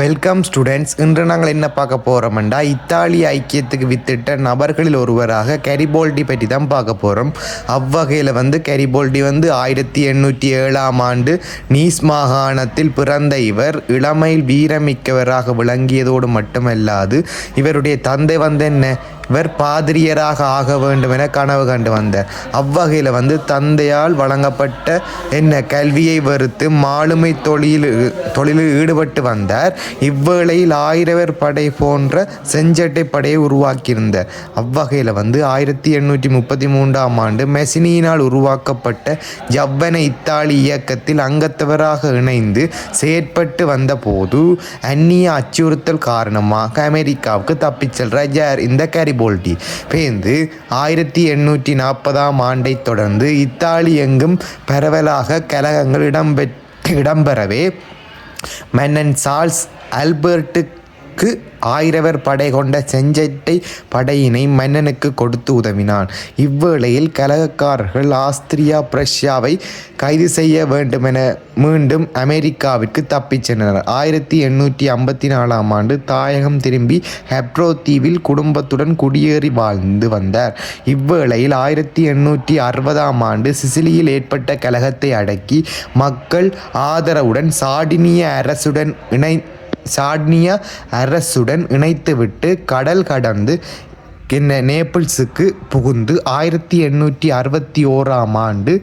Welcome students இன்று நாங்கள் என்ன பார்க்க போகிறோம்டா இத்தாலி ஐக்கியத்துக்கு வித்திட்ட நபர்களில் ஒருவராக கரிபோல்டி பற்றி தான் பார்க்க போகிறோம் அவ்வகையில் வந்து கரிபோல்டி வந்து ஆயிரத்தி எண்ணூற்றி ஏழாம் ஆண்டு நீஸ் மாகாணத்தில் பிறந்த இவர். இளமையில் வீரமிக்கவராக விளங்கியதோடு மட்டுமல்லாது இவருடைய தந்தை வந்து என்ன? இவர் பாதிரியராக ஆக வேண்டும் என கனவு கண்டு வந்தார் அவ்வகையில் வந்து தந்தையால் வழங்கப்பட்ட என்ன கல்வியை வெறுத்து மாலுமை தொழில் தொழிலில் ஈடுபட்டு வந்தார். இவ்வேளையில் ஆயிரவர் படை போன்ற செஞ்சட்டை படையை உருவாக்கியிருந்தார் அவ்வகையில் வந்து ஆயிரத்தி எண்ணூற்றி முப்பத்தி மூன்றாம் ஆண்டு மெசினியினால் உருவாக்கப்பட்ட ஜவ்வன இத்தாலி இயக்கத்தில் அங்கத்தவராக இணைந்து செயற்பட்டு வந்தபோது அந்நிய அச்சுறுத்தல் காரணமாக அமெரிக்காவுக்கு தப்பிச் செல்ற ஜார் இந்த கரிபோல்டி பேந்து ஆயிரத்தி எண்ணூற்றி நாற்பதாம் ஆண்டை தொடர்ந்து இத்தாலி எங்கும் பரவலாக கலகங்கள் இடம்பெற் இடம்பெறவே மன்னன் சார்ல்ஸ் ஆல்பர்ட்டுக்கு ஆயிரவர் படை கொண்ட செஞ்சட்டை படையினை மன்னனுக்கு கொடுத்து உதவினான். இவ்வேளையில் கலகக்காரர்கள் ஆஸ்திரியா பிரஷ்யாவை கைது செய்ய வேண்டுமென மீண்டும் அமெரிக்காவிற்கு தப்பிச் சென்றனர். ஆயிரத்தி எண்ணூற்றி ஐம்பத்தி நாலாம் ஆண்டு தாயகம் திரும்பி ஹெப்ரோ தீவில் குடும்பத்துடன் குடியேறி வாழ்ந்து வந்தார். இவ்வேளையில் ஆயிரத்தி எண்ணூற்றி அறுபதாம் ஆண்டு சிசிலியில் ஏற்பட்ட கலகத்தை அடக்கி மக்கள் ஆதரவுடன் சாடினிய அரசுடன் இணை சாட்னியா அரசுடன் இணைத்துவிட்டு கடல் கடந்து என்ன நேபிள்ஸுக்கு புகுந்து ஆயிரத்தி எண்ணூற்றி அறுபத்தி ஓராம் ஆண்டு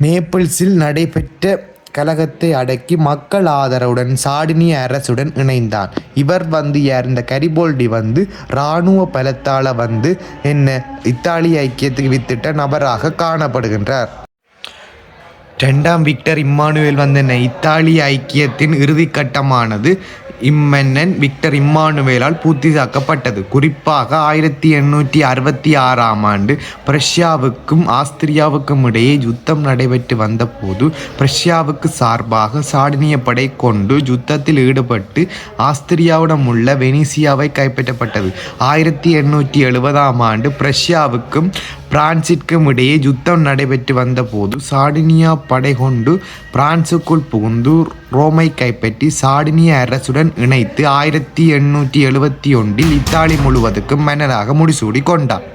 நேபிள்ஸில் நடைபெற்ற கலகத்தை அடக்கி மக்கள் ஆதரவுடன் சாடினிய அரசுடன் இணைந்தான். இவர் வந்து யார் இந்த கரிபோல்டி வந்து இராணுவ பலத்தால் வந்து என்ன இத்தாலி ஐக்கியத்துக்கு வித்திட்ட நபராக காணப்படுகின்றார். ரெண்டாம் விக்டர் இம்மானுவேல் வந்தன இத்தாலிய ஐக்கியத்தின் இறுதிக்கட்டமானது இம்மன்னன் விக்டர் இம்மானுவேலால் பூர்த்திதாக்கப்பட்டது குறிப்பாக ஆயிரத்தி எண்ணூற்றி அறுபத்தி ஆறாம் ஆண்டு பிரஷ்யாவுக்கும் ஆஸ்திரியாவுக்கும் இடையே யுத்தம் நடைபெற்று வந்தபோது பிரஷ்யாவுக்கு சார்பாக சாடினிய படை கொண்டு யுத்தத்தில் ஈடுபட்டு ஆஸ்திரியாவிடம் உள்ள வெனிசியாவை கைப்பற்றப்பட்டது ஆயிரத்தி எண்ணூற்றி எழுபதாம் ஆண்டு பிரஷ்யாவுக்கும் பிரான்சிற்கும் இடையே யுத்தம் நடைபெற்று வந்தபோது சாடினியா படை கொண்டு பிரான்சுக்குள் புகுந்து ரோமை கைப்பற்றி சாடினிய அரசுடன் இணைத்து ஆயிரத்தி எண்ணூற்றி எழுபத்தி ஒன்றில் இத்தாலி முழுவதுக்கும் மன்னராக முடிசூடி கொண்டார்.